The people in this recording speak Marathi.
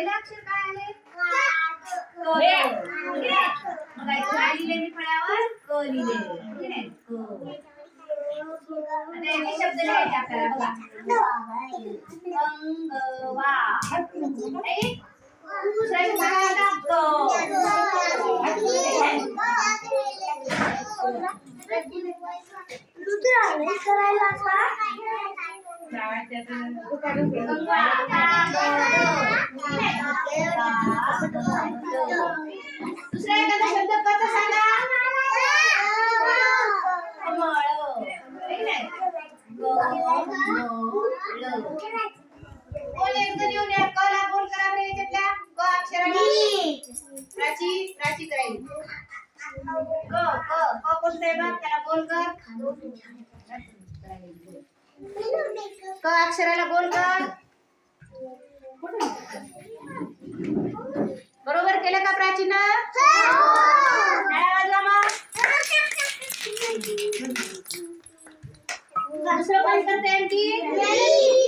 पहिलं अक्षर काय आले? काय लिहिले मी फळ्यावर करायला दुसरा एखादा शब्द सांगा कोण एक येऊन या क ला बोल करा. बरं याच्यातल्या क अक्षराला प्राची प्राची क क क कोणतं आहे बघ? त्याला बोल कर. क अक्षराला बोल कर. केलं का प्राचीन? टाळ्या वाजवा मग दुसरं कोण करते आणखी?